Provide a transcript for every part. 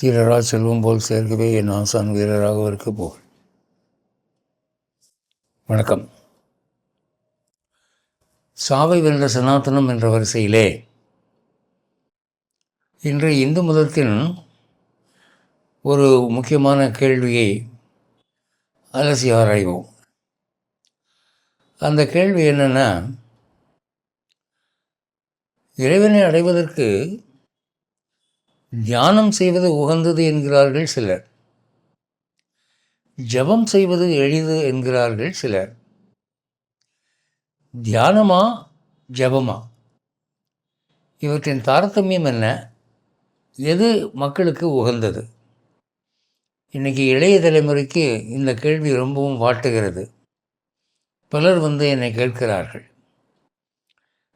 சீரரா செல்வம் போல் சேர்க்கவே என் ஆசான் வீரராகவருக்கு புகழ் வணக்கம். சாவை வென்ற சனாதனம் என்ற வரிசையிலே இன்று இந்து மதத்தின் ஒரு முக்கியமான கேள்வியை அலசி ஆராய்வோம். அந்த கேள்வி என்னென்னா இறைவனை அடைவதற்கு தியானம் செய்வது உகந்தது என்கிறார்கள் சிலர். ஜபம் செய்வது எளிது என்கிறார்கள் சிலர். தியானமா ஜபமா? இவற்றின் தாரதமியம் என்ன? எது மக்களுக்கு உகந்தது? இன்றைக்கி இளைய தலைமுறைக்கு இந்த கேள்வி ரொம்பவும் வாட்டுகிறது. பலர் வந்து என்னை கேட்கிறார்கள்.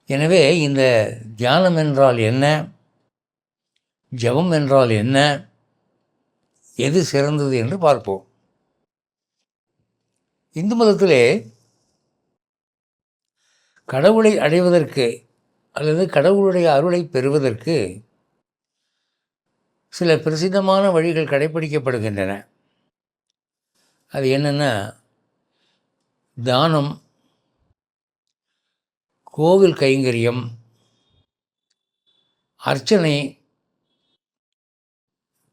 எனவே இந்த தியானம் என்றால் என்ன? ஜபம் என்றால் என்ன? எது சிறந்தது என்று பார்ப்போம். இந்து மதத்திலே கடவுளை அடைவதற்கு அல்லது கடவுளுடைய அருளை பெறுவதற்கு சில பிரசித்தமான வழிகள் கடைபிடிக்கப்படுகின்றன அது என்னென்னா தானம் கோவில் கைங்கரியம் அர்ச்சனை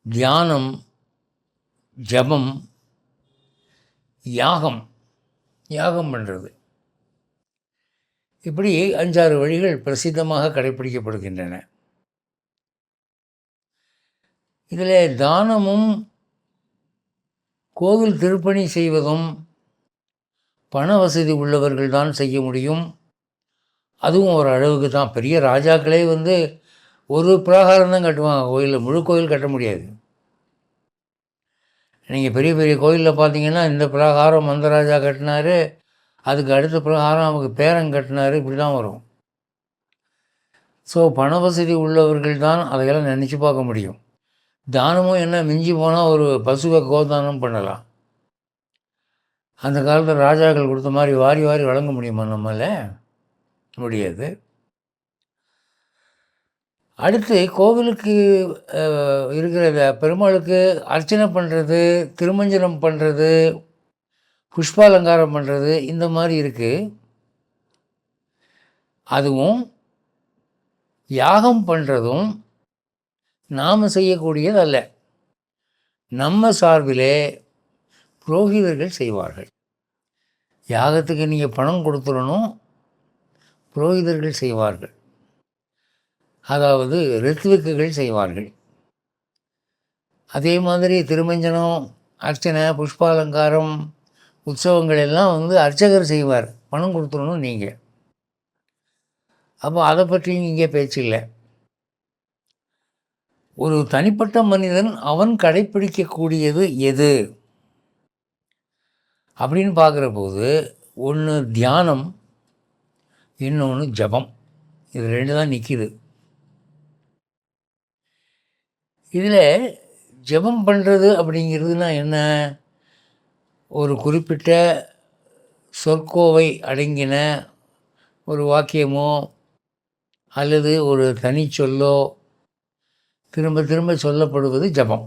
தியானம் ஜபம் யாகம் யாகம் பண்ணுறது இப்படி அஞ்சாறு வழிகள் பிரசித்தமாக கடைபிடிக்கப்படுகின்றன இதில் தானமும் கோவில் திருப்பணி செய்வதும் பண வசதி உள்ளவர்கள் தான் செய்ய முடியும். அதுவும் ஒரு அளவுக்கு தான். பெரிய ராஜாக்களே வந்து ஒரு பிரகாரம் தான் கட்டுவாங்க. கோயிலில் முழு கோயில் கட்ட முடியாது. நீங்கள் பெரிய பெரிய கோயிலில் பார்த்தீங்கன்னா இந்த பிரகாரம் மந்தராஜா கட்டினார். அதுக்கு அடுத்த பிரகாரம் அவங்க பேரன் கட்டினார். இப்படி தான் வரும். ஸோ பண வசதி உள்ளவர்கள் தான் அதையெல்லாம் நினச்சி பார்க்க முடியும். தானமும் என்ன மிஞ்சி போனால் ஒரு பசுவை கோதானம் பண்ணலாம். அந்த காலத்தில் ராஜாக்கள் கொடுத்த மாதிரி வாரி வாரி வழங்க முடியுமா நம்மளால்? முடியாது. அடுத்து கோவிலுக்கு இருக்கிற பெருமாளுக்கு அர்ச்சனை பண்ணுறது திருமஞ்சனம் பண்ணுறது புஷ்பாலங்காரம் பண்ணுறது இந்த மாதிரி இருக்குது அதுவும் யாகம் பண்ணுறதும் நாம் செய்யக்கூடியது அல்ல. நம்ம சார்பிலே புரோகிதர்கள் செய்வார்கள். யாகத்துக்கு நீங்கள் பணம் கொடுத்துடணும் புரோகிதர்கள் செய்வார்கள். அதாவது ரித்விக்குகள் செய்வார்கள். அதே மாதிரி திருமஞ்சனம் அர்ச்சனை புஷ்பாலங்காரம் உற்சவங்கள் எல்லாம் வந்து அர்ச்சகர் செய்வார். பணம் கொடுத்துடணும் நீங்கள் அப்போ அதை பற்றியும் இங்கே பேச்சு இல்லை. ஒரு தனிப்பட்ட மனிதன் அவன் கடைப்பிடிக்கக்கூடியது எது? அப்படின்னு பார்க்குற போது ஒன்று தியானம் இன்னொன்று ஜபம். இது ரெண்டு தான் நிற்கிது இதில் ஜபம் பண்ணுறது அப்படிங்கிறதுனா என்ன? ஒரு குறிப்பிட்ட சொற்கோவை அடங்கின ஒரு வாக்கியமோ அல்லது ஒரு தனி சொல்லோ திரும்ப திரும்ப சொல்லப்படுவது ஜபம்.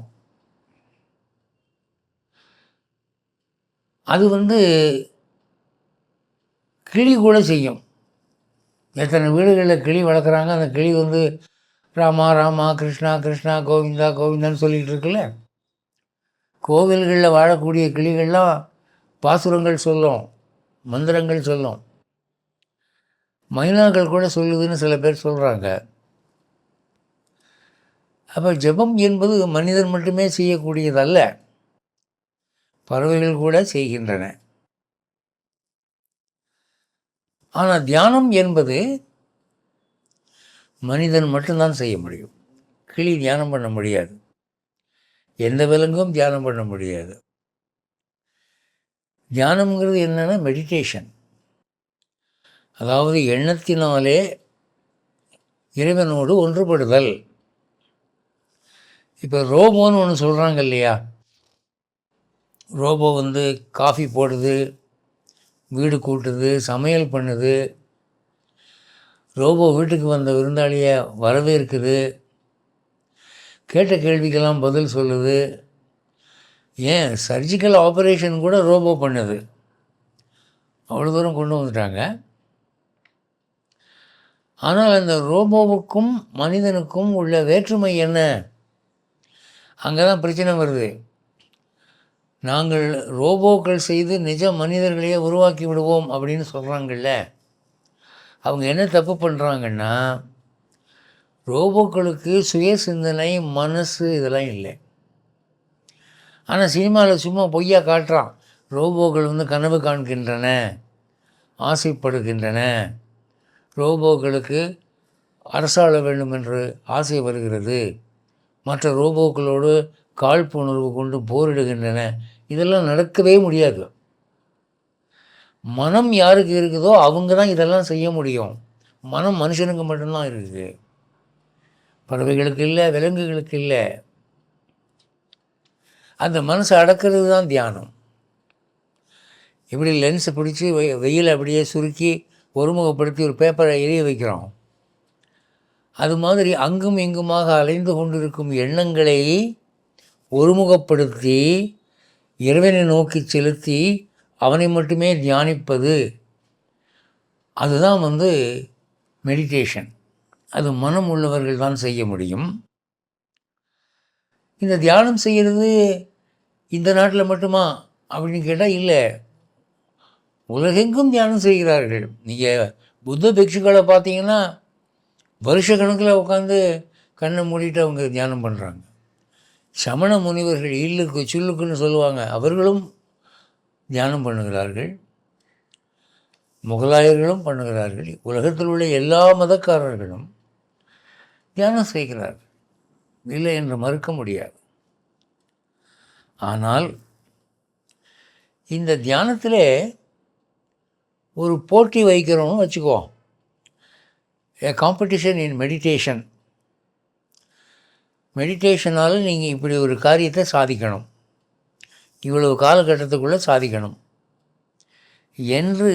அது வந்து கிளி கூட செய்யும். எத்தனை வீடுகளில் கிளி வளர்க்குறாங்க அந்த கிளி வந்து ராமா ராமா கிருஷ்ணா கிருஷ்ணா கோவிந்தா கோவிந்தான்னு சொல்லிகிட்டு இருக்குல்ல? கோவில்களில் வாழக்கூடிய கிளிகள்லாம் பாசுரங்கள் சொல்லும் மந்திரங்கள் சொல்லும். மைனாக்கள் கூட சொல்லுதுன்னு சில பேர் சொல்கிறாங்க அப்போ ஜபம் என்பது மனிதர் மட்டுமே செய்யக்கூடியதல்ல பறவைகள் கூட செய்கின்றன. ஆனால் தியானம் என்பது மனிதன் மட்டும்தான் செய்ய முடியும். கிளி தியானம் பண்ண முடியாது. எந்த விலங்கும் தியானம் பண்ண முடியாது. தியானம்ங்கிறது என்னென்னா மெடிடேஷன் அதாவது எண்ணத்தினாலே இறைவனோடு ஒன்றுபடுதல். இப்போ ரோபோன்னு ஒன்று சொல்கிறாங்க இல்லையா? ரோபோ வந்து காஃபி போடுது வீடு கூட்டுது சமையல் பண்ணுது ரோபோ வீட்டுக்கு வந்த விருந்தாளியை வரவேற்குது. கேட்ட கேள்விக்கெல்லாம் பதில் சொல்லுது. ஏன்? சர்ஜிக்கல் ஆப்ரேஷன் கூட ரோபோ பண்ணுது. அவ்வளோ தூரம் கொண்டு வந்துட்டாங்க. ஆனால் அந்த ரோபோவுக்கும் மனிதனுக்கும் உள்ள வேற்றுமை என்ன? அங்கே தான் பிரச்சனை வருது. நாங்கள் ரோபோக்கள் செய்து நிஜ மனிதர்களையே உருவாக்கி விடுவோம் அப்படின்னு சொல்கிறாங்கல்ல அவங்க என்ன தப்பு பண்ணுறாங்கன்னா ரோபோக்களுக்கு சுய சிந்தனை மனசு இதெல்லாம் இல்லை. ஆனால் சினிமாவில் சும்மா பொய்யா காட்டுறான். ரோபோக்கள் வந்து கனவு காண்கின்றன ஆசைப்படுகின்றன. ரோபோக்களுக்கு அரசாள வேண்டும் என்று ஆசை வருகிறது. மற்ற ரோபோக்களோடு காழ்ப்புணர்வு கொண்டு போரிடுகின்றன. இதெல்லாம் நடக்கவே முடியாது. மனம் யாருக்கு இருக்குதோ அவங்க தான் இதெல்லாம் செய்ய முடியும். மனம் மனுஷனுக்கு மட்டும்தான் இருக்குது. பறவைகளுக்கு இல்லை விலங்குகளுக்கு இல்லை. அந்த மனசை அடக்கிறது தான் தியானம். இப்படி லென்ஸை பிடிச்சி வெயில் அப்படியே சுருக்கி ஒருமுகப்படுத்தி ஒரு பேப்பரை எரிய வைக்கிறோம். அது மாதிரி அங்கும் இங்குமாக அலைந்து கொண்டிருக்கும் எண்ணங்களை ஒருமுகப்படுத்தி இறைவனை நோக்கி செலுத்தி அவனை மட்டுமே தியானிப்பது அதுதான் வந்து மெடிடேஷன் அது மனம் உள்ளவர்கள் தான் செய்ய முடியும். இந்த தியானம் செய்கிறது இந்த நாட்டில் மட்டுமா அப்படின்னு கேட்டால் இல்லை. உலகெங்கும் தியானம் செய்கிறார்கள். நீங்கள் புத்த பிக்ஷுக்களை பார்த்தீங்கன்னா வருஷ கணக்கில் உட்காந்து கண்ணை மூடிட்டு அவங்க தியானம் பண்ணுறாங்க சமண முனிவர்கள் இல்லுக்கு சுல்லுக்குன்னு சொல்லுவாங்க. அவர்களும் தியானம் பண்ணுகிறார்கள். முகலாயர்களும் பண்ணுகிறார்கள். உலகத்தில் உள்ள எல்லா மதக்காரர்களும் தியானம் செய்கிறார்கள். இல்லை என்று மறுக்க முடியாது. ஆனால் இந்த தியானத்தில் ஒரு போட்டி வைக்கிறோம்னு வச்சுக்கோ. ஏ காம்படிஷன் இன் மெடிடேஷன் மெடிடேஷனால் நீங்கள் இப்படி ஒரு காரியத்தை சாதிக்கணும். இவ்வளவு காலகட்டத்துக்குள்ளே சாதிக்கணும். என்று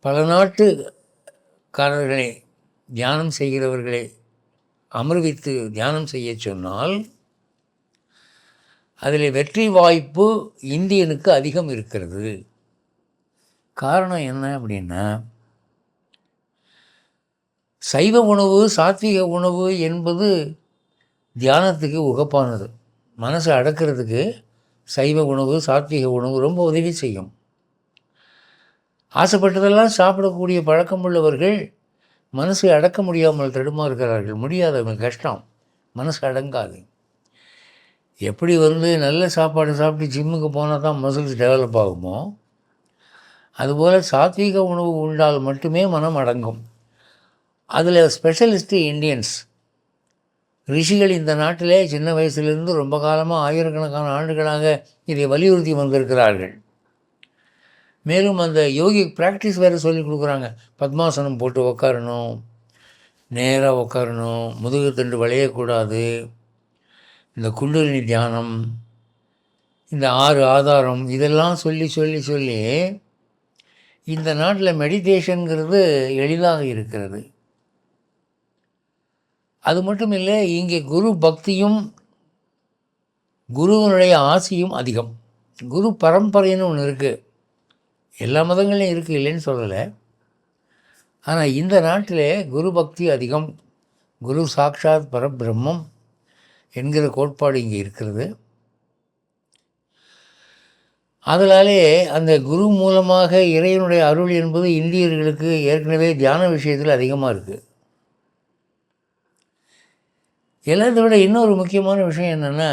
பல நாட்டுக்காரர்களை தியானம் செய்கிறவர்களை அமர்வித்து தியானம் செய்ய சொன்னால் அதில் வெற்றி வாய்ப்பு இந்தியனுக்கு அதிகம் இருக்கிறது. காரணம் என்ன அப்படின்னா சைவ உணவு சாத்விக உணவு என்பது தியானத்துக்கு உகப்பானது. மனசை அடக்கிறதுக்கு சைவ உணவு சாத்விக உணவு ரொம்ப உதவி செய்யும். ஆசைப்பட்டதெல்லாம் சாப்பிடக்கூடிய பழக்கம் உள்ளவர்கள் மனசை அடக்க முடியாமல் தடுமாறுகிறார்கள் முடியாதவங்க கஷ்டம். மனசு அடங்காது. எப்படி வந்து நல்ல சாப்பாடு சாப்பிட்டு ஜிம்முக்கு போனால் தான் மசில்ஸ் டெவலப் ஆகுமோ? அதுபோல் சாத்வீக உணவு உண்டால் மட்டுமே மனம் அடங்கும். அதில் ஸ்பெஷலிஸ்ட்டு இந்தியன்ஸ் ரிஷிகள் இந்த நாட்டிலே சின்ன வயசுலேருந்து ரொம்ப காலமாக ஆயிரக்கணக்கான ஆண்டுகளாக இதை வலியுறுத்தி வந்திருக்கிறார்கள். மேலும் அந்த யோகி ப்ராக்டிஸ் வேறு சொல்லி கொடுக்குறாங்க. பத்மாசனம் போட்டு உக்காரணும் நேராக உட்காரணும் முதுகு தண்டு வளையக்கூடாது இந்த குண்டலினி தியானம் இந்த ஆறு ஆதாரம் இதெல்லாம் சொல்லி சொல்லி சொல்லி இந்த நாட்டில் மெடிடேஷனுங்கிறது எளிதாக இருக்கிறது. அது மட்டும் இல்லை இங்கே குரு பக்தியும் குருவனுடைய ஆசையும் அதிகம். குரு பரம்பரைன்னு ஒன்று இருக்குது எல்லா மதங்களையும் இருக்குது இல்லைன்னு சொல்லலை. ஆனால் இந்த நாட்டில் குரு பக்தி அதிகம். குரு சாக்ஷாத் பரபிரம்மம் என்கிற கோட்பாடு இங்கே இருக்கிறது. அதனாலே அந்த குரு மூலமாக இறைவனுடைய அருள் என்பது இந்தியர்களுக்கு ஏற்கனவே தியான விஷயத்தில் அதிகமாக இருக்குது எல்லாத்தை விட இன்னொரு முக்கியமான விஷயம் என்னென்னா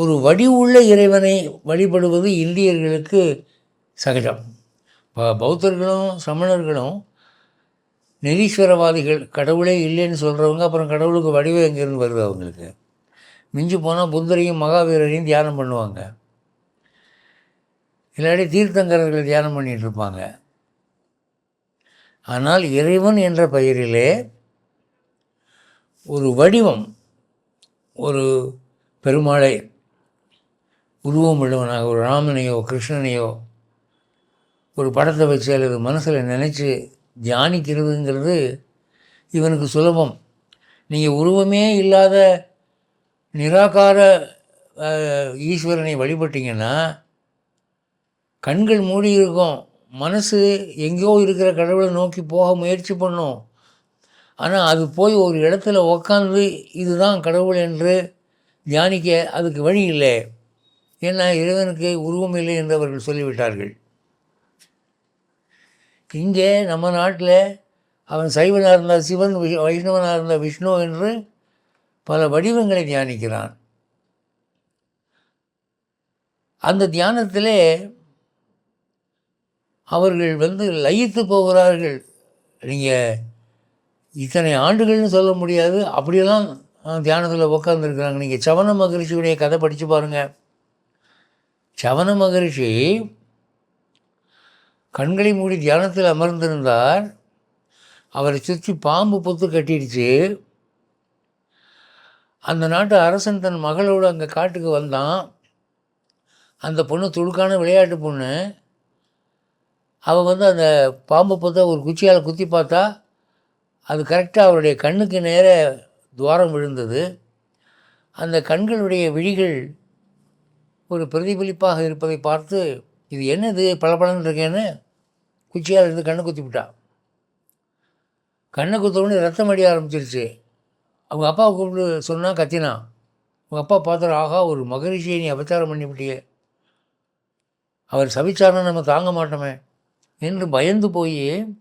ஒரு வடிவுள்ள இறைவனை வழிபடுவது இந்தியர்களுக்கு சகஜம். இப்போ பௌத்தர்களும் சமணர்களும் நிரீஸ்வரவாதிகள் கடவுளே இல்லைன்னு சொல்கிறவங்க அப்புறம் கடவுளுக்கு வடிவம் எங்கேருந்து வருது அவங்களுக்கு? மிஞ்சி போனால் புத்தரையும் மகாவீரரையும் தியானம் பண்ணுவாங்க. இல்லாட்டி தீர்த்தங்கரர்களை தியானம் பண்ணிகிட்டு இருப்பாங்க. ஆனால் இறைவன் என்ற பெயரிலே ஒரு வடிவம் ஒரு பெருமாளை உருவம் உள்ளவனாக ஒரு ராமனையோ கிருஷ்ணனையோ ஒரு படத்தை வச்சு அல்லது மனசில் நினச்சி தியானிக்கிறதுங்கிறது இவனுக்கு சுலபம். நீங்கள் உருவமே இல்லாத நிராகார ஈஸ்வரனை வழிபட்டீங்கன்னா கண்கள் மூடி இருக்கும் மனசு எங்கேயோ இருக்கிற கடவுளை நோக்கி போக முயற்சி பண்ணும். ஆனால் அது போய் ஒரு இடத்துல உக்காந்து இதுதான் கடவுள் என்று தியானிக்க அதுக்கு வழி இல்லை. ஏன்னா இறைவனுக்கு உருவம் இல்லை என்று அவர்கள் சொல்லிவிட்டார்கள். இங்கே நம்ம நாட்டில் அவன் சைவனாக இருந்தால் சிவன் வைஷ்ணவனாக இருந்தால் விஷ்ணு என்று பல வடிவங்களை தியானிக்கிறான். அந்த தியானத்திலே அவர்கள் வந்து லயித்து போகிறார்கள். நீங்கள் இத்தனை ஆண்டுகள்னு சொல்ல முடியாது. அப்படியெல்லாம் தியானத்தில் உட்காந்துருக்குறாங்க நீங்கள் சவண மகரிஷியுடைய கதை படித்து பாருங்கள் சவண மகரிஷி கண்களை மூடி தியானத்தில் அமர்ந்திருந்தார். அவரை சுற்றி பாம்பு பொத்து கட்டிடுச்சு. அந்த நாட்டு அரசன் தன் மகளோடு அங்கே காட்டுக்கு வந்தான். அந்த பொண்ணு துடுக்கான விளையாட்டு பொண்ணு. அவள் வந்து அந்த பாம்பு பொத்த ஒரு குச்சியால் குத்தி பார்த்தா அது கரெக்டாக அவருடைய கண்ணுக்கு நேர துவாரம் விழுந்தது. அந்த கண்களுடைய விழிகள் ஒரு பிரதிபலிப்பாக இருப்பதை பார்த்து இது என்னது? பளபளன்னு இருக்கேன்னு? குச்சியால் இருந்து கண்ணை குத்தி விட்டா. கண்ணை குத்தவுடனே ரத்தம் அடிய ஆரம்பிச்சிருச்சு. அவங்க அப்பாவை கூப்பிட்டு சொன்னால் கத்தினான் அவங்க அப்பா பார்த்தாரு ஆகா ஒரு மகரிஷியை நீ அபச்சாரம் பண்ணிவிட்டியே. அவர் சபிச்சாரன்னு நம்ம தாங்க மாட்டோமே. என்று பயந்து போய்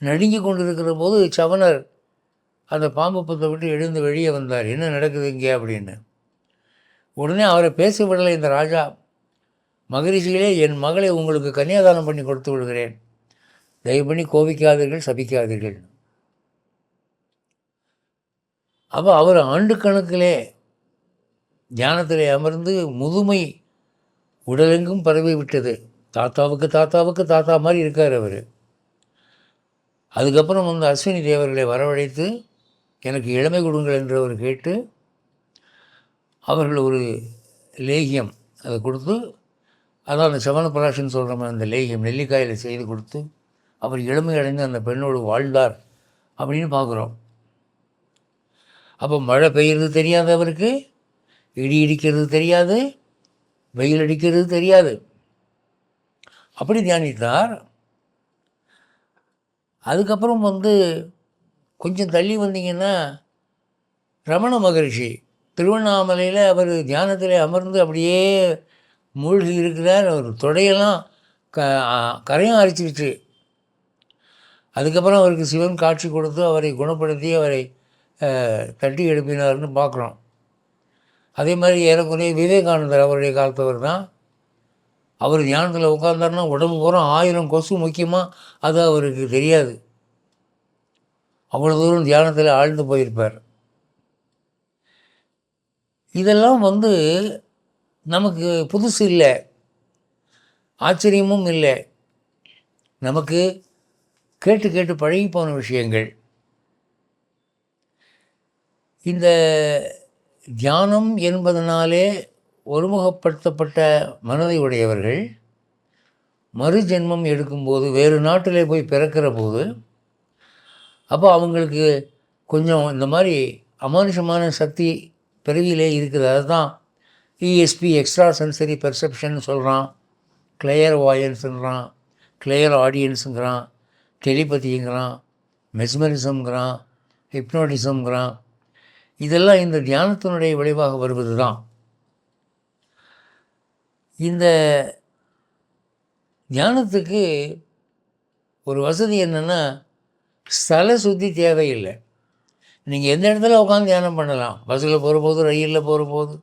நடுங்கி கொண்டிருக்கிற போது சவணர் அந்த பாம்பு புத்தை விட்டு எழுந்து வெளியே வந்தார். என்ன நடக்குது இங்கே? அப்படின்னு. உடனே அவரை பேச விடலை இந்த ராஜா. மகரிஷிகளே என் மகளை உங்களுக்கு கன்னியாதானம் பண்ணி கொடுத்து விடுகிறேன். தயவு பண்ணி கோபிக்காதீர்கள் சபிக்காதீர்கள். அப்போ அவர் ஆண்டு கணக்கிலே அமர்ந்து முதுமை உடலெங்கும் பரவி விட்டது. தாத்தாவுக்கு தாத்தாவுக்கு தாத்தா மாதிரி இருக்கார் அவர். அதுக்கப்புறம் வந்து அஸ்வினி தேவர்களை வரவழைத்து எனக்கு இளமை கொடுங்கள் என்று அவர் கேட்டு அவர்கள் ஒரு லேகியம் அதை கொடுத்து அதான் அந்த சமண பராசன் சொல்கிற மாதிரி அந்த லேகியம் நெல்லிக்காயில் செய்து கொடுத்து அவர் இளமை அடைந்து அந்த பெண்ணோடு வாழ்ந்தார் அப்படின்னு பார்க்குறோம். அப்போ மழை பெய்யுறது தெரியாது அவருக்கு இடி இடிக்கிறது தெரியாது வெயில் அடிக்கிறது தெரியாது. அப்படி தியானித்தார். அதுக்கப்புறம் வந்து கொஞ்சம் தள்ளி வந்தீங்கன்னா ரமண மகரிஷி. திருவண்ணாமலையில் அவர் தியானத்தில் அமர்ந்து அப்படியே மூழ்கி இருக்கிறார். அவர் தொடையெல்லாம் க கரையும் அரைச்சிருச்சு. அதுக்கப்புறம் அவருக்கு சிவன் காட்சி கொடுத்து அவரை குணப்படுத்தி அவரை தட்டி எழுப்பினார்னு பார்க்குறோம். அதே மாதிரி ஏறக்குறைய விவேகானந்தர் அவருடைய காலத்தவர் தான். அவர் தியானத்தில் உட்கார்ந்தாருன்னா உடம்பு பூரா ஆயிரம் கொசு முக்கியமாக அது அவருக்கு தெரியாது. அவ்வளோ தூரம் தியானத்தில் ஆழ்ந்து போயிருப்பார். இதெல்லாம் வந்து நமக்கு புதுசு இல்லை. ஆச்சரியமும் இல்லை. நமக்கு கேட்டு கேட்டு பழகி போன விஷயங்கள். இந்த தியானம் என்பதனாலே ஒருமுகப்படுத்தப்பட்ட மனதை உடையவர்கள் மறு ஜென்மம் எடுக்கும்போது வேறு நாட்டிலே போய் பிறக்கிற போது அப்போ அவங்களுக்கு கொஞ்சம் இந்த மாதிரி அமானுஷமான சக்தி பிறவியிலே இருக்குது அதுதான் இஎஸ்பி எக்ஸ்ட்ரா சென்சரி பெர்செப்ஷன் சொல்கிறான் கிளையர் வாயன்ஸுங்கிறான் கிளையர் ஆடியன்ஸுங்கிறான் டெலிபதிங்கிறான் மெஸ்மரிசம்ங்கிறான் ஹிப்னோட்டிசம்ங்கிறான் இதெல்லாம் இந்த தியானத்தினுடைய விளைவாக வருவது தான் இந்த தியானத்துக்கு ஒரு வசதி என்னென்னா ஸ்தல சுத்தி தேவையில்லை. நீங்கள் எந்த இடத்துல உட்காந்து தியானம் பண்ணலாம். பஸ்ஸில் போகிற போது ரயிலில் போகிற போது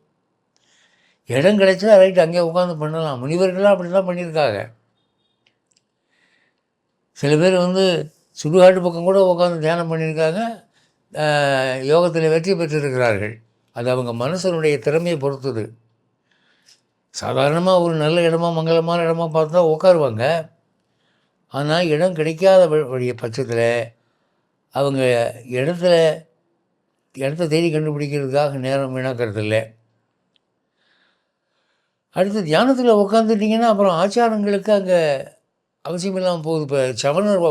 இடம் கிடைச்சா ரைட் அங்கே உட்காந்து பண்ணலாம். முனிவர்கள்லாம் அப்படி தான் பண்ணியிருக்காங்க. சில பேர் வந்து சுடுகாட்டு பக்கம் கூட உட்காந்து தியானம் பண்ணியிருக்காங்க. யோகத்தில் வெற்றி பெற்றிருக்கிறார்கள். அது அவங்க மனசனுடைய திறமையை பொறுத்தது. சாதாரணமாக ஒரு நல்ல இடமா மங்களமான இடமா பார்த்தா உட்காருவாங்க ஆனால் இடம் கிடைக்காத வழிய பட்சத்தில் அவங்க இடத்துல இடத்த தேடி கண்டுபிடிக்கிறதுக்காக நேரம் வீணாக்கிறது இல்லை அடுத்து தியானத்தில் உட்காந்துட்டிங்கன்னா அப்புறம் ஆச்சாரங்களுக்கு அங்கே அவசியம் இல்லாமல் போகுது. இப்போ சவணர்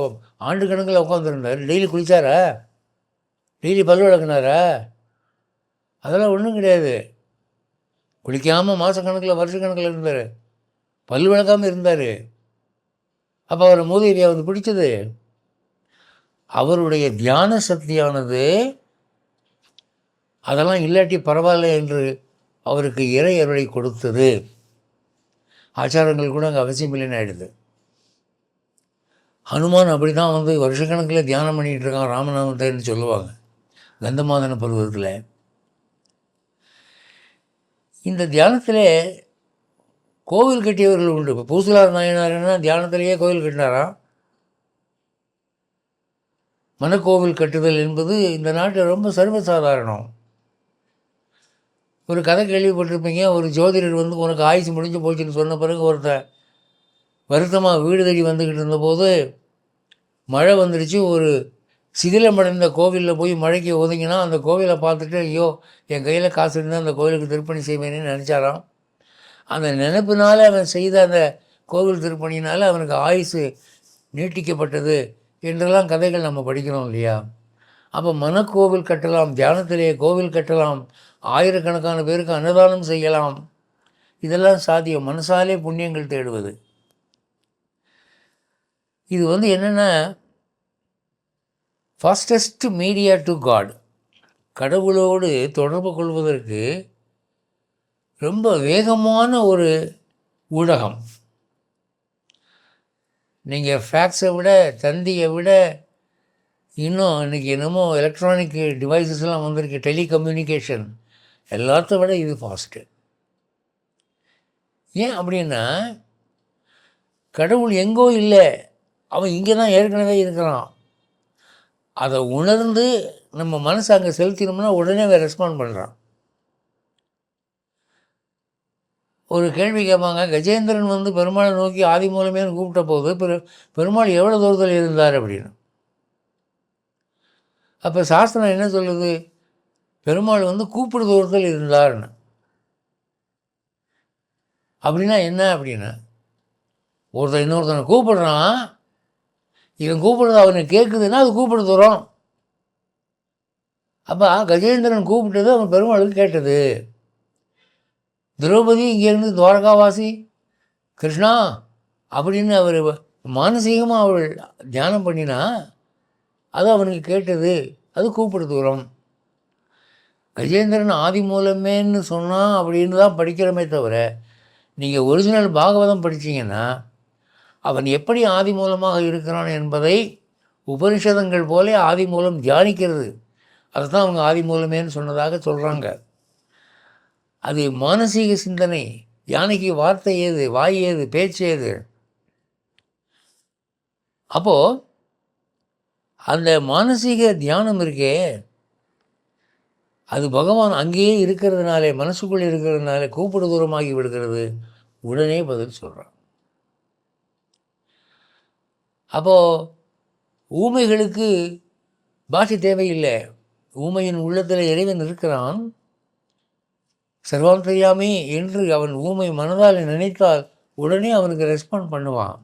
ஆண்டு கணக்கில் உட்காந்துருந்தார் டெய்லி குளிச்சாரா? டெய்லி பல் விளக்குனாரா? அதெல்லாம் ஒன்றும் கிடையாது. குளிக்காமல் மாதக்கணக்கில் வருஷக்கணக்கில் இருந்தார். பல் விளக்காமல் இருந்தார். அப்போ அவர் மூதேவியா வந்து பிடிச்சது? அவருடைய தியான சக்தியானது அதெல்லாம் இல்லாட்டி பரவாயில்ல என்று அவருக்கு இறை அருளை கொடுத்தது. ஆச்சாரங்கள் கூட அங்கே அவசியம் இல்லைன்னு ஆகிடுது ஹனுமான் அப்படி தான் வந்து வருஷக்கணக்கில் தியானம் பண்ணிகிட்டு இருக்கான் ராமநாமத்தைன்னு சொல்லுவாங்க. கந்தமாதன பருவத்தில். இந்த தியானத்தில் கோவில் கட்டியவர்கள் உண்டு. இப்போ பூசலார் நாயனார்னா தியானத்திலேயே கோவில் கட்டினாராம் மனக்கோவில் கட்டுதல் என்பது இந்த நாட்டில் ரொம்ப சர்வசாதாரணம். ஒரு கதை கேள்விப்பட்டிருப்பீங்க ஒரு ஜோதிடர் வந்து உனக்கு ஆயுசு முடிஞ்சு போச்சுன்னு சொன்ன பிறகு ஒருத்தன் வருத்தமாக வீடு தேடி வந்துக்கிட்டு இருந்தபோது மழை வந்துடுச்சு ஒரு சிதிலமடைந்த கோவிலில் போய் மழைக்கு ஒதுங்கினா அந்த கோவிலை பார்த்துட்டு ஐயோ என் கையில் காசு இருந்தால் அந்த கோவிலுக்கு திருப்பணி செய்வேன்னு நினச்சாராம். அந்த நினப்பினால் அவன் செய்த அந்த கோவில் திருப்பணினால் அவனுக்கு ஆயுசு நீட்டிக்கப்பட்டது என்றெல்லாம் கதைகள் நம்ம படிக்கிறோம் இல்லையா? அப்போ மனக்கோவில் கட்டலாம் தியானத்திலேயே கோவில் கட்டலாம் ஆயிரக்கணக்கான பேருக்கு அன்னதானம் செய்யலாம். இதெல்லாம் சாத்தியம். மனசாலே புண்ணியங்கள் தேடுவது. இது வந்து என்னென்னா ஃபாஸ்டஸ்ட் மீடியா டு காட் கடவுளோடு தொடர்பு கொள்வதற்கு ரொம்ப வேகமான ஒரு ஊடகம். நீங்கள் ஃபேக்ஸை விட தந்தியை விட இன்னும் இன்றைக்கி என்னமோ எலக்ட்ரானிக் டிவைசஸ்லாம் வந்திருக்கு டெலிகம்யூனிகேஷன் எல்லாத்த விட இது ஃபாஸ்ட்டு ஏன் அப்படின்னா கடவுள் எங்கோ இல்லை. அவன் இங்கே தான் ஏற்கனவே இருக்கிறான். அதை உணர்ந்து நம்ம மனசு அங்கே செலுத்தினோம்னா உடனே அவன் ரெஸ்பாண்ட் பண்ணுறான் ஒரு கேள்வி கேட்பாங்க கஜேந்திரன் வந்து பெருமாளை நோக்கி ஆதி மூலமே கூப்பிட்ட போது பெரு பெருமாள் எவ்வளோ தூரத்தில் இருந்தார்? அப்படின்னு. அப்போ சாஸ்திரம் என்ன சொல்லுது? பெருமாள் வந்து கூப்பிடு தூரத்தில் இருந்தார்னு. அப்படின்னா என்ன அப்படின்னா ஒருத்தன் இன்னொருத்தனை கூப்பிடுறான் இவன் கூப்பிடுறது அவனுக்கு கேட்குதுன்னா அது கூப்பிட தூரம் அப்போ கஜேந்திரன் கூப்பிட்டது அவன் பெருமாளுக்கு கேட்டது. திரௌபதி இங்கேருந்து துவாரகாவாசி கிருஷ்ணா அப்படின்னு அவர் மானசீகமாக அவள் தியானம் பண்ணினா அது அவனுக்கு கேட்டது அது கூப்பிட தூரம் கஜேந்திரன் ஆதி மூலமேன்னு சொன்னான் அப்படின்னு தான் படிக்கிறோமே தவிர நீங்கள் ஒரிஜினல் பாகவதம் படித்தீங்கன்னா அவன் எப்படி ஆதி மூலமாக இருக்கிறான் என்பதை உபனிஷதங்கள் போலே ஆதி மூலம் தியானிக்கிறது. அதை தான் அவங்க ஆதி மூலமேன்னு சொன்னதாக சொல்கிறாங்க அது மானசீக சிந்தனை. யானைக்கு வார்த்தை ஏது வாய் ஏது பேச்சு ஏது? அப்போது அந்த மானசீக தியானம் இருக்கே. அது பகவான் அங்கேயே இருக்கிறதுனாலே மனசுக்குள்ளே இருக்கிறதுனால கூப்பிடு தூரமாகி விடுகிறது. உடனே பதில் சொல்கிறான் அப்போது ஊமைகளுக்கு பாஷை தேவையில்லை. ஊமையின் உள்ளத்தில் இறைவன் இருக்கிறான். சர்வம் தெரியாமே என்று அவன் ஊமை மனதால் நினைத்தால் உடனே அவனுக்கு ரெஸ்பாண்ட் பண்ணுவான்.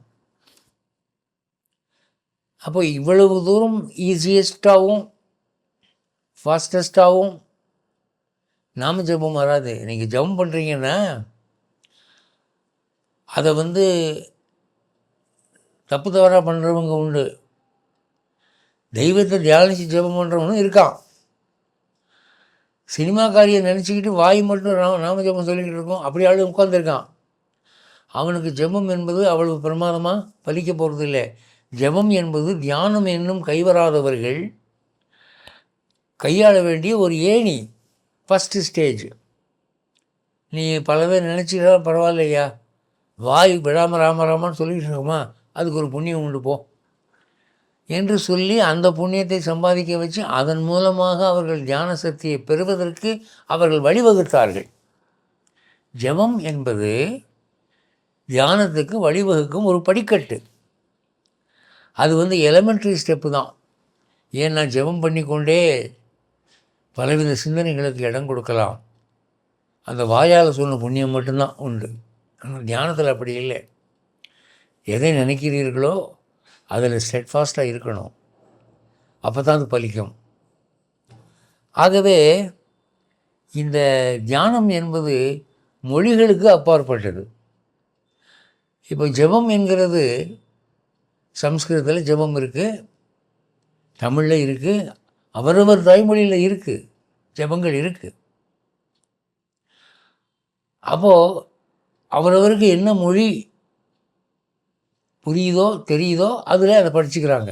அப்போ இவ்வளவு தூரம் ஈஸியஸ்ட்டாகவும் ஃபாஸ்டஸ்ட்டாகவும் நாம ஜபம் வராது. நீங்கள் ஜபம் பண்ணுறீங்கன்னா அதை வந்து தப்பு தவறாக பண்ணுறவங்க உண்டு. தெய்வத்தை தியானித்து ஜெபம் பண்ணுறவனும் இருக்கான். சினிமாக்காரியை நினச்சிக்கிட்டு வாய் மட்டும் நாம நாம ஜெபம் சொல்லிக்கிட்டு இருக்கோம். அப்படி ஆளு உட்காந்துருக்கான் அவனுக்கு ஜெபம் என்பது அவ்வளவு பிரமாதமாக பலிக்க போகிறது இல்லை ஜெபம் என்பது தியானம் என்னும் கைவராதவர்கள் கையாள வேண்டிய ஒரு ஏணி ஃபஸ்ட்டு ஸ்டேஜ் நீ பல பேர் நினச்சிக்கிறா பரவாயில்லையா? வாய் விடாம ராம ராமான்னு இருக்கோமா? அதுக்கு ஒரு புண்ணியம் உண்டு போ. என்று சொல்லி அந்த புண்ணியத்தை சம்பாதிக்க வச்சு அதன் மூலமாக அவர்கள் தியான சக்தியை பெறுவதற்கு அவர்கள் வழிவகுத்தார்கள். ஜபம் என்பது தியானத்துக்கு வழிவகுக்கும் ஒரு படிக்கட்டு. அது வந்து எலமெண்ட்ரி ஸ்டெப்பு தான். ஏன்னா ஜெபம் பண்ணிக்கொண்டே பலவித சிந்தனைகளுக்கு இடம் கொடுக்கலாம். அந்த வாயால் சொன்ன புண்ணியம் மட்டும்தான் உண்டு. ஆனால் தியானத்தில் அப்படி இல்லை. எதை நினைக்கிறீர்களோ அதில் ஸ்டெட்ஃபாஸ்ட்டாக இருக்கணும். அப்போ தான் அது பலிக்கும். ஆகவே இந்த தியானம் என்பது மொழிகளுக்கு அப்பாற்பட்டது. இப்போ ஜெபம் என்கிறது சம்ஸ்கிருதத்தில் ஜெபம் இருக்குது தமிழில் இருக்குது அவரவர் தாய்மொழியில் இருக்குது ஜெபங்கள் இருக்குது அப்போது அவரவருக்கு என்ன மொழி புரியுதோ தெரியுதோ அதில் அதை படிச்சுக்கிறாங்க.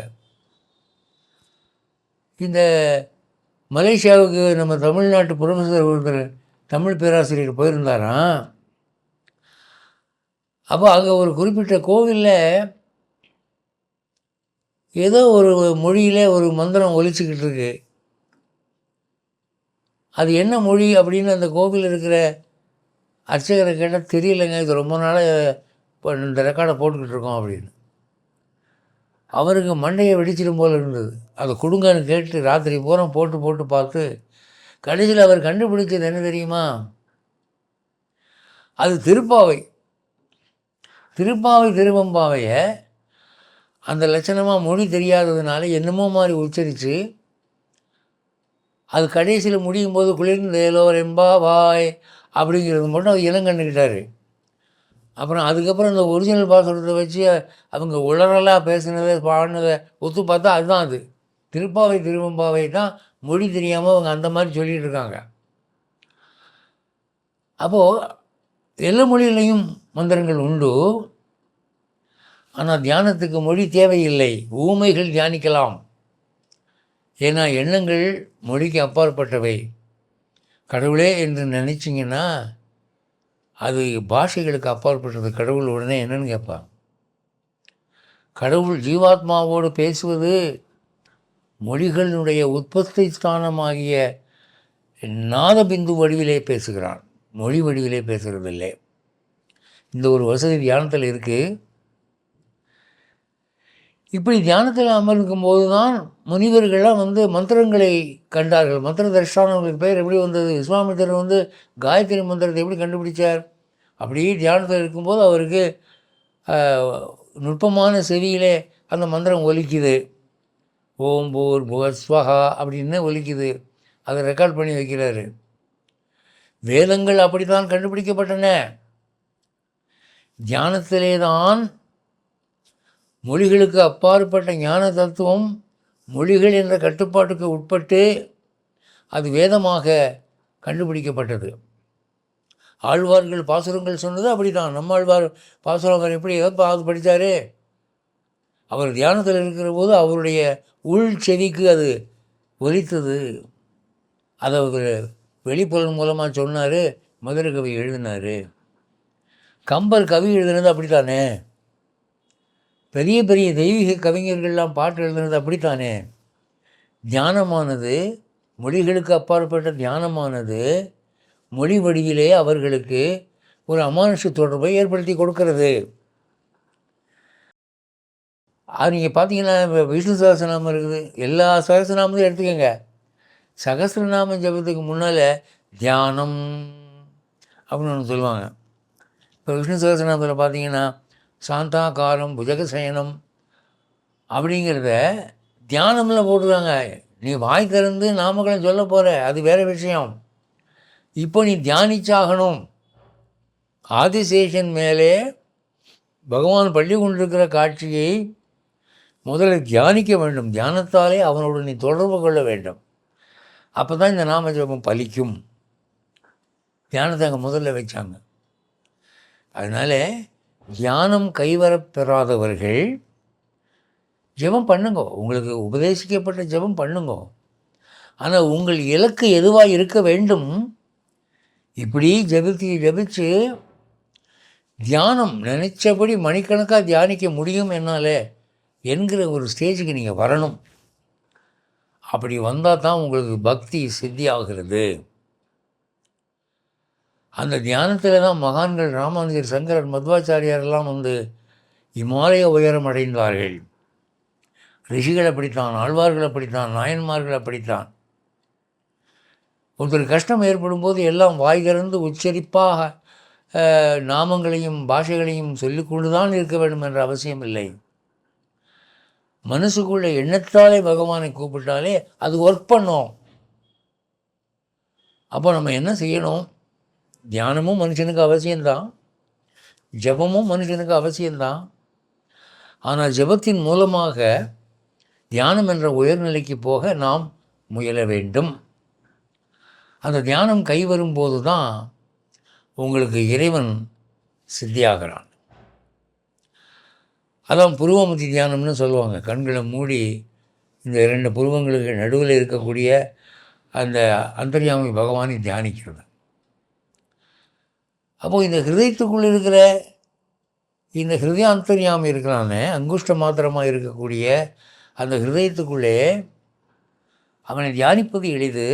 இந்த மலேசியாவுக்கு நம்ம தமிழ்நாட்டு புரொஃபஸர் ஒருத்தர் தமிழ் பேராசிரியர் போயிருந்தாராம் அப்போ அங்கே ஒரு குறிப்பிட்ட கோவிலில் ஏதோ ஒரு மொழியில் ஒரு மந்திரம் ஒலிச்சுக்கிட்டு இருக்கு. அது என்ன மொழி அப்படின்னு அந்த கோவில் இருக்கிற அர்ச்சகரை கேட்டால் தெரியலைங்க. இது ரொம்ப நாளாக இப்போ இந்த ரெக்கார்டை போட்டுக்கிட்டு இருக்கோம் அப்படின்னு. அவருக்கு மண்டையை வெடிச்சிடும் போல இருந்தது. அதை கொடுங்கன்னு கேட்டு ராத்திரி பூரா போட்டு போட்டு பார்த்து கடைசியில் அவர் கண்டுபிடிச்சது என்ன தெரியுமா? அது திருப்பாவை. திருப்பாவை திருவம்பாவையை அந்த லட்சணமாக மொழி தெரியாததுனால என்னமோ மாதிரி உச்சரித்து அது கடைசியில் முடியும் போது குளிர்ந்தேலோ ரெம்பா வாய் அப்படிங்கிறது மட்டும் அது இளங்கண்டுக்கிட்டார் அப்புறம் அதுக்கப்புறம் இந்த ஒரிஜினல் பாசுரத்தை வச்சு அவங்க உளறலாக பேசினதை பாடினதை ஒத்து பார்த்தா அதுதான் அது. திருப்பாவை திருவம்பாவை தான் மொழி தெரியாமல் அவங்க அந்த மாதிரி சொல்லிகிட்டு இருக்காங்க. அப்போது எல்லா மொழியிலையும் மந்திரங்கள் உண்டு. ஆனால் தியானத்துக்கு மொழி தேவையில்லை. ஊமைகள் தியானிக்கலாம். ஏன்னா எண்ணங்கள் மொழிக்கு அப்பாற்பட்டவை. கடவுளே என்று நினச்சிங்கன்னா அது பாஷைகளுக்கு அப்பாற்பட்டது. கடவுள் உடனே என்னன்னு கேட்பான். கடவுள் ஜீவாத்மாவோடு பேசுவது மொழிகளினுடைய உற்பத்தி ஸ்தானமாகிய நாதபிந்து வடிவிலே பேசுகிறான். மொழி வடிவிலே பேசுகிறதில்லை இந்த ஒரு வசதி தியானத்தில் இருக்குது இப்படி தியானத்தில் அமர்க்கும் போது தான் முனிவர்கள்லாம் வந்து மந்திரங்களை கண்டார்கள். மந்திர தரிசனங்களுக்கு பேர் எப்படி வந்தது? விஸ்வாமித்திரர் வந்து காயத்ரி மந்திரத்தை எப்படி கண்டுபிடிச்சார்? அப்படியே தியானத்தில் இருக்கும்போது அவருக்கு நுட்பமான செவியிலே அந்த மந்திரம் ஒலிக்குது. ஓம் பூர் புவஸ்வஹா அப்படின்னு ஒலிக்குது. அதை ரெக்கார்ட் பண்ணி வைக்கிறாரு. வேதங்கள் அப்படி தான் கண்டுபிடிக்கப்பட்டன. தியானத்திலே தான் மொழிகளுக்கு அப்பாற்பட்ட ஞான தத்துவம் மொழிகள் என்ற கட்டுப்பாட்டுக்கு உட்பட்டு அது வேதமாக கண்டுபிடிக்கப்பட்டது. ஆழ்வார்கள் பாசுரங்கள் சொன்னது அப்படி தான் நம்ம ஆழ்வார் பாசுரம் அவர் எப்படி அது படித்தார்? அவர் தியானத்தில் இருக்கிற போது அவருடைய உள் செவிக்கு அது ஒலித்தது. அதை அவர் வெளிப்புலன் மூலமாக சொன்னார் மதுரை கவி எழுதினார். கம்பர் கவி எழுதுனது அப்படித்தானே? பெரிய பெரிய தெய்வீக கவிஞர்கள்லாம் பாட்டு எழுதுனது அப்படித்தானே? தியானமானது மொழிகளுக்கு அப்பாற்பட்ட தியானமானது மொழி வழியிலே அவர்களுக்கு ஒரு அமானுஷ தொடர்பை ஏற்படுத்தி கொடுக்கறது. அது நீங்கள் பார்த்தீங்கன்னா இப்போ விஷ்ணு சகசநாமம் இருக்குது. எல்லா சகசநாமத்தையும் எடுத்துக்கோங்க. சகசிரநாம ஜபத்துக்கு முன்னால் தியானம் அப்படின்னு ஒன்று சொல்லுவாங்க. இப்போ விஷ்ணு சகசநாமத்தில் பார்த்தீங்கன்னா சாந்தாகாரம் புஜகசயனம் அப்படிங்கிறத தியானமில் போட்டுருக்காங்க. நீ வாய் திறந்து நாமக்களை சொல்ல போகிற அது வேறு விஷயம். இப்போ நீ தியானிச்சாகணும். ஆதிசேஷன் மேலே பகவான் பள்ளி கொண்டிருக்கிற காட்சியை முதல்ல தியானிக்க வேண்டும். தியானத்தாலே அவனோடு நீ தொடர்பு கொள்ள வேண்டும். அப்போ தான் இந்த நாம ஜபம் பலிக்கும். தியானத்தை அங்கே முதல்ல வச்சாங்க. அதனால் தியானம் கைவரப்பெறாதவர்கள் ஜெபம் பண்ணுங்க. உங்களுக்கு உபதேசிக்கப்பட்ட ஜெபம் பண்ணுங்க. ஆனால் உங்கள் இலக்கு எதுவாக இருக்க வேண்டும்? இப்படி ஜபித்து ஜபித்து தியானம் நினச்சபடி மணிக்கணக்காக தியானிக்க முடியும் என்னால் என்கிற ஒரு ஸ்டேஜுக்கு நீங்கள் வரணும். அப்படி வந்தால் தான் உங்களுக்கு பக்தி சித்தி ஆகிறது அந்த தியானத்தில் தான் மகான்கள் ராமானுஜர் சங்கரர் மத்வாச்சாரியாரெல்லாம் வந்து இமாலய உயரம் அடைந்தார்கள். ரிஷிகள் அப்படித்தான் ஆழ்வார்கள் அப்படித்தான் நாயன்மார்கள் அப்படித்தான். ஒருத்தர் கஷ்டம் ஏற்படும் போது எல்லாம் வாய் திறந்து உச்சரிப்பாக நாமங்களையும் பாஷைகளையும் சொல்லிக்கொண்டு தான் இருக்க வேண்டும் என்ற அவசியம் இல்லை. மனசுக்குள்ள எண்ணத்தாலே பகவானை கூப்பிட்டாலே அது ஒர்க் பண்ணும். அப்போ நம்ம என்ன செய்யணும்? தியானமும் மனுஷனுக்கு அவசியம்தான். ஜெபமும் மனுஷனுக்கு அவசியம்தான். ஆனால் ஜெபத்தின் மூலமாக தியானம் என்ற உயர்நிலைக்கு போக நாம் முயல வேண்டும். அந்த தியானம் கைவரும் போது தான் உங்களுக்கு இறைவன் சித்தியாகிறான். அதான் புருவமதி தியானம்னு சொல்லுவாங்க. கண்களை மூடி இந்த இரண்டு புருவங்களுக்கு நடுவில் இருக்கக்கூடிய அந்த அந்தர்யாமி பகவானை தியானிக்கிறது. அப்போது இந்த ஹிருதயத்துக்குள்ளே இருக்கிற இந்த ஹிருதய அந்தர்யாமி இருக்கிறானே அங்குஷ்ட மாத்திரமாக இருக்கக்கூடிய அந்த ஹிருதயத்துக்குள்ளே அவனை தியானிப்பது எளிது.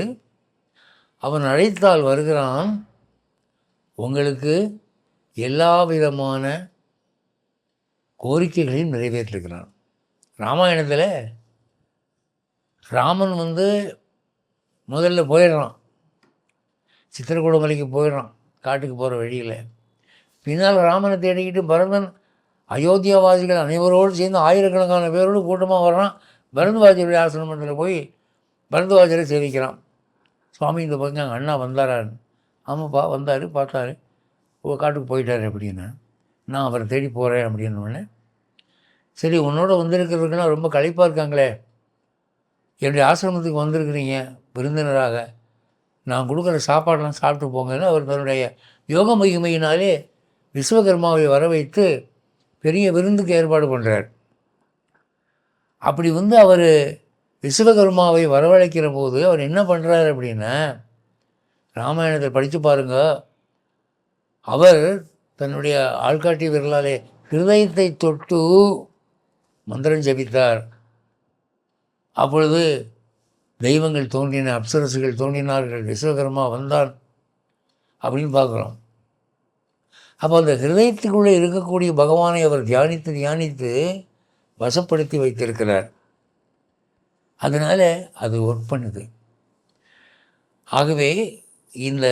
அவன் அழைத்தால் வருகிறான் உங்களுக்கு எல்லா விதமான கோரிக்கைகளையும் நிறைவேற்றிருக்கிறான். ராமாயணத்தில் ராமன் வந்து முதல்ல போயிடுறான். சித்திரக்கூட மலைக்கு போயிடுறான் காட்டுக்கு போகிற வழியில். பின்னால் ராமனை தேடிக்கிட்டு பரதன் அயோத்தியாவாசிகள் அனைவரோடு சேர்ந்து ஆயிரக்கணக்கான பேரோடு கூட்டமாக வர்றான். பரத்வாஜருடைய ஆசிரமத்தில் போய் பரத்வாஜரை சேவிக்கிறான். சுவாமி இந்த பக்கம் எங்கள் அண்ணா வந்தாரான்னு. ஆமாப்பா வந்தார் பார்த்தாரு. ஓ காட்டுக்கு போயிட்டார் அப்படின்னு நான் அவரை தேடி போகிறேன் அப்படின்னோடனே சரி உன்னோட வந்திருக்கிறதுக்குலாம் ரொம்ப களைப்பாக இருக்காங்களே. என்னுடைய ஆசிரமத்துக்கு வந்திருக்கிறீங்க விருந்தினராக. நான் கொடுக்குற சாப்பாடெலாம் சாப்பிட்டு போங்கன்னு அவர் தன்னுடைய யோக மகிமையினாலே விஸ்வகர்மாவை வர வைத்து பெரிய விருந்துக்கு ஏற்பாடு பண்ணுறார் அப்படி வந்து அவர் விஸ்வகர்மாவை வரவழைக்கிற போது அவர் என்ன பண்ணுறாரு அப்படின்னா ராமாயணத்தை படித்து பாருங்க. அவர் தன்னுடைய ஆள்காட்டி விரலாலே ஹிருதயத்தை தொட்டு மந்திரம் ஜபித்தார். அப்பொழுது தெய்வங்கள் தோன்றின அப்சரசுகள் தோன்றினார்கள் விஸ்வகர்மா வந்தான் அப்படின்னு பார்க்குறோம். அப்போ அந்த ஹிருதயத்துக்குள்ளே இருக்கக்கூடிய பகவானை அவர் தியானித்து தியானித்து வசப்படுத்தி வைத்திருக்கிறார். அதனால் அது ஒர்க் பண்ணுது. ஆகவே இந்த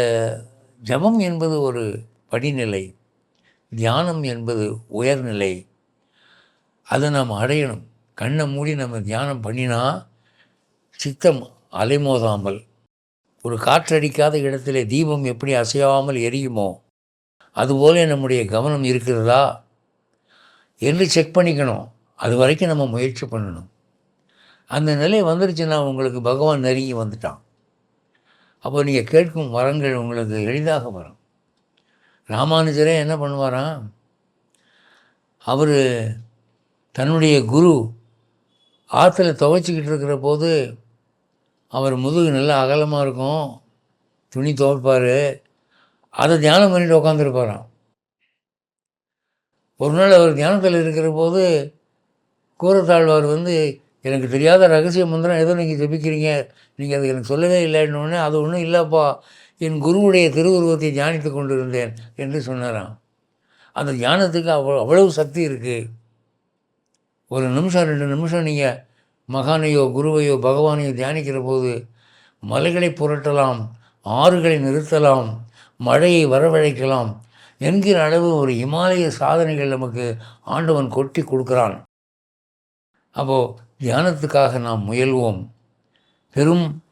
ஜபம் என்பது ஒரு படிநிலை தியானம் என்பது உயர்நிலை. அதை நாம் அடையணும். கண்ணை மூடி நம்ம தியானம் பண்ணினா சித்தம் அலைமோதாமல் ஒரு காற்றடிக்காத இடத்துல தீபம் எப்படி அசையாமல் எரியுமோ அதுபோல நம்முடைய கவனம் இருக்கிறதா? என்று செக் பண்ணிக்கணும். அது வரைக்கும் நம்ம முயற்சி பண்ணணும். அந்த நிலை வந்துருச்சுன்னா உங்களுக்கு பகவான் நெருங்கி வந்துட்டான். அப்போ நீங்கள் கேட்கும் வரங்கள் உங்களுக்கு எளிதாக வரும். ராமானுஜரே என்ன பண்ணுவாராம்? அவர் தன்னுடைய குரு ஆற்றுல துவைச்சிக்கிட்டு இருக்கிற போது அவர் முதுகு நல்லா அகலமாக இருக்கும் துணி துவைப்பார் அதை தியானம் பண்ணிட்டு உட்காந்துருப்பாராம் ஒரு நாள் அவர் தியானத்தில் இருக்கிற போது கூரத்தாழ்வார் வந்து எனக்கு தெரியாத ரகசிய மந்திரம் ஏதோ நீங்கள் ஜபிக்கிறீங்க? நீங்கள் அது எனக்கு சொல்லவே இல்லைன்னு அது ஒன்றும் இல்லைப்பா. என் குருவுடைய திருவுருவத்தை தியானித்து கொண்டிருந்தேன் என்று சொன்னாராம். அந்த தியானத்துக்கு அவ்வளோ அவ்வளவு சக்தி இருக்குது ஒரு நிமிஷம் ரெண்டு நிமிஷம் நீங்கள் மகானையோ குருவையோ பகவானையோ தியானிக்கிற போது மலைகளை புரட்டலாம் ஆறுகளை நிறுத்தலாம் மழையை வரவழைக்கலாம் என்கிற அளவு ஒரு இமாலய சாதனைகள் நமக்கு ஆண்டவன் கொட்டி கொடுக்குறான். அப்போது தியானத்துக்காக நாம் முயல்வோம். பெரும்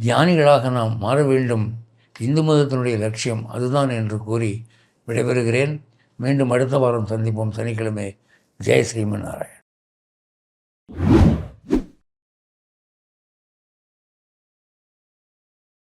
தியானிகளாக நாம் மாற வேண்டும். இந்து மதத்தினுடைய லட்சியம் அதுதான் என்று கூறி விடைபெறுகிறேன். மீண்டும் அடுத்த வாரம் சந்திப்போம். சனிக்கிழமை. ஜெய் ஸ்ரீமன் நாராயண்